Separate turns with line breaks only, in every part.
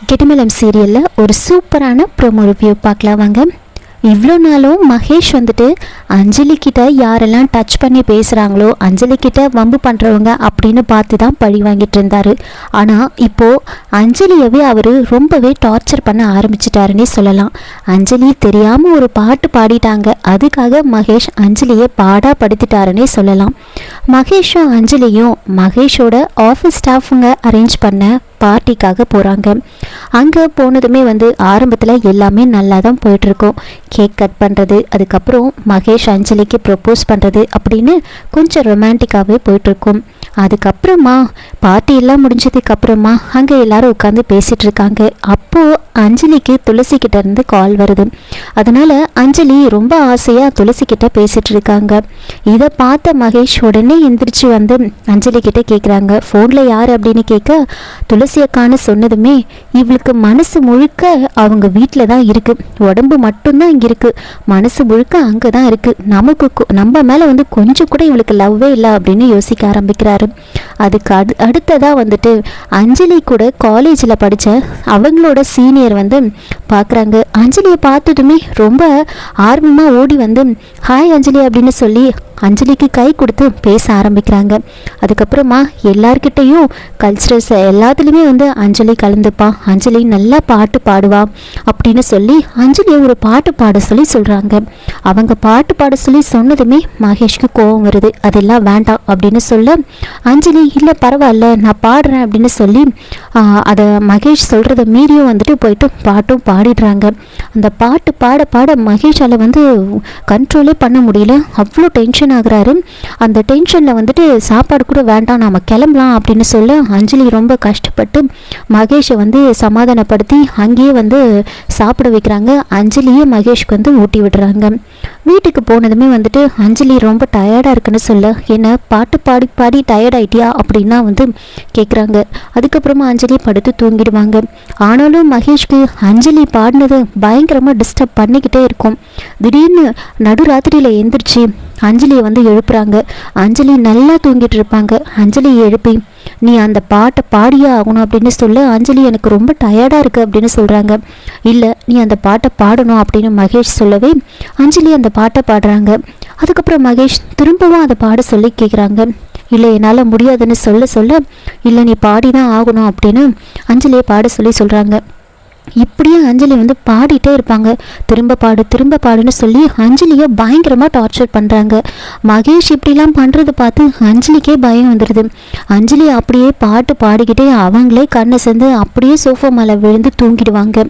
கெட்டிமலம் சீரியலில் ஒரு சூப்பரான ப்ரோமோ ரிவ்யூ பார்க்கலாம் வாங்க. இவ்வளோ நாளும் மகேஷ் வந்துட்டு அஞ்சலி கிட்ட யாரெல்லாம் டச் பண்ணி பேசுகிறாங்களோ அஞ்சலி கிட்ட வம்பு பண்ணுறவங்க அப்படின்னு பார்த்து தான் பழி வாங்கிட்டு இருந்தாரு. ஆனால் இப்போது அஞ்சலியவே அவர் ரொம்பவே டார்ச்சர் பண்ண ஆரம்பிச்சிட்டாருன்னே சொல்லலாம். அஞ்சலி தெரியாமல் ஒரு பாட்டு பாடிட்டாங்க. அதுக்காக மகேஷ் அஞ்சலியை பாடா படுத்திட்டாருன்னே சொல்லலாம். மகேஷும் அஞ்சலியும் மகேஷோட ஆஃபீஸ் ஸ்டாஃபுங்க அரேஞ்ச் பண்ண பார்ட்டிக்காக போகிறாங்க அங்கே போனதுமே வந்து ஆரம்பத்தில் எல்லாமே நல்லா தான் போயிட்டுருக்கோம். கேக் கட் பண்ணுறது அதுக்கப்புறம் மகேஷ் அஞ்சலிக்கு ப்ரப்போஸ் பண்ணுறது அப்படின்னு கொஞ்சம் ரொமான்டிக்காகவே போயிட்டுருக்கும். அதுக்கப்புறமா பார்ட்டி எல்லாம் முடிஞ்சதுக்கு அப்புறமா அங்கே எல்லாரும் உட்காந்து பேசிகிட்டு இருக்காங்க அப்போது அஞ்சலிக்கு துளசி கிட்ட இருந்து கால் வருது. அதனால் அஞ்சலி ரொம்ப ஆசையாக துளசி கிட்ட பேசிகிட்டு இருக்காங்க இதை பார்த்த மகேஷ் உடனே எந்திரிச்சு வந்து அஞ்சலி கிட்ட கேட்குறாங்க ஃபோனில் யார்? அப்படின்னு கேட்க துளசி அக்கான்னு சொன்னதுமே இவளுக்கு மனசு முழுக்க அவங்க வீட்டில் தான் இருக்குது உடம்பு மட்டும்தான் இங்கே இருக்குது மனசு முழுக்க அங்கே தான் இருக்குது நமக்கு நம்ம மேலே வந்து கொஞ்சம் கூட இவளுக்கு லவ்வே இல்லை அப்படின்னு யோசிக்க ஆரம்பிக்கிறாரு. அதுக்கு அடு அடுத்ததாக வந்துட்டு அஞ்சலி கூட காலேஜில் படித்த அவங்களோட சீனியர் வந்து பார்க்குறாங்க. அஞ்சலியை பார்த்ததுமே ரொம்ப ஆர்வமாக ஓடி வந்து ஹாய் அஞ்சலி அப்படின்னு சொல்லி அஞ்சலிக்கு கை கொடுத்து பேச ஆரம்பிக்கிறாங்க. அதுக்கப்புறமா எல்லார்கிட்டேயும் கல்ச்சரல்ஸ் எல்லாத்துலேயுமே வந்து அஞ்சலி கலந்துப்பா அஞ்சலி நல்லா பாட்டு பாடுவா அப்படின்னு சொல்லி அஞ்சலியை ஒரு பாட்டு பாட சொல்லி சொல்கிறாங்க அவங்க பாட்டு பாட சொல்லி சொன்னதுமே மகேஷ்க்கு கோவம் வருது. அதெல்லாம் வேண்டாம் அப்படின்னு சொல்ல அஞ்சலி இல்லை பரவாயில்ல நான் பாடுறேன் அப்படின்னு சொல்லி அதை மகேஷ் சொல்கிறத மீறியும் வந்துட்டு போயிட்டு பாட்டும் பா பாடிடுறாங்க. அந்த பாட்டு பாட பாட மகேஷால் வந்து கண்ட்ரோலே பண்ண முடியல. அவ்வளோ டென்ஷன் ஆகுறாரு. அந்த டென்ஷனில் வந்துட்டு சாப்பாடு கூட வேண்டாம் நாம் கிளம்பலாம் அப்படின்னு சொல்ல அஞ்சலி ரொம்ப கஷ்டப்பட்டு மகேஷை வந்து சமாதானப்படுத்தி அங்கேயே வந்து சாப்பிட வைக்கிறாங்க. அஞ்சலியே மகேஷ்க்கு வந்து ஊட்டி விடுறாங்க. வீட்டுக்கு போனதுமே வந்துட்டு அஞ்சலி ரொம்ப டயர்டாக இருக்குன்னு சொல்ல என்ன பாட்டு பாடி பாடி டயர்டாயிட்டியா அப்படின்னா வந்து கேட்குறாங்க அதுக்கப்புறமா அஞ்சலி படுத்து தூங்கிடுவாங்க. ஆனாலும் மகேஷ்க்கு அஞ்சலி பாடினது பயங்கரமாக டிஸ்டர்ப் பண்ணிக்கிட்டே இருக்கும். திடீர்னு நடுராத்திரியில் எந்திரிச்சு அஞ்சலியை வந்து எழுப்புறாங்க. அஞ்சலி நல்லா தூங்கிட்டு இருப்பாங்க. அஞ்சலியை எழுப்பி நீ அந்த பாட்டை பாடியே ஆகணும் அப்படின்னு சொல்ல. அஞ்சலி எனக்கு ரொம்ப டயர்டாக இருக்குது அப்படின்னு சொல்கிறாங்க இல்லை நீ அந்த பாட்டை பாடணும் அப்படின்னு மகேஷ் சொல்லவே அஞ்சலி அந்த பாட்டை பாடுறாங்க. அதுக்கப்புறம் மகேஷ் திரும்பவும் அதை பாட சொல்லி கேட்குறாங்க இல்லை என்னால் முடியாதுன்னு சொல்ல சொல்ல இல்லை நீ பாடி தான் ஆகணும் அப்படின்னு அஞ்சலியை பாட சொல்லி சொல்கிறாங்க இப்படியே அஞ்சலி வந்து பாடிட்டே இருப்பாங்க. திரும்ப பாடு திரும்ப பாடுன்னு சொல்லி அஞ்சலியை பயங்கரமாக டார்ச்சர் பண்ணுறாங்க மகேஷ் இப்படிலாம் பண்ணுறது பார்த்து அஞ்சலிக்கே பயம் வந்துடுது அஞ்சலி அப்படியே பாட்டு பாடிக்கிட்டே அவங்களே கண்ணை சேர்ந்து அப்படியே சோஃபா மேலே விழுந்து தூங்கிடுவாங்க.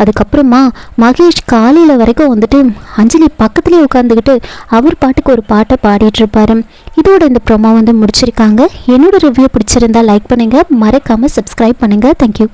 அதுக்கப்புறமா மகேஷ் காலையில் வரைக்கும் வந்துட்டு அஞ்சலி பக்கத்துலேயே உட்காந்துக்கிட்டு அவர் பாட்டுக்கு ஒரு பாட்டை பாடிட்டுருப்பாரு. இதோட இந்த ப்ரோமோ வந்து முடிச்சிருக்காங்க. என்னோட ரிவ்யூ பிடிச்சிருந்தா லைக் பண்ணுங்கள் மறக்காமல் சப்ஸ்கிரைப் பண்ணுங்கள் தேங்க்யூ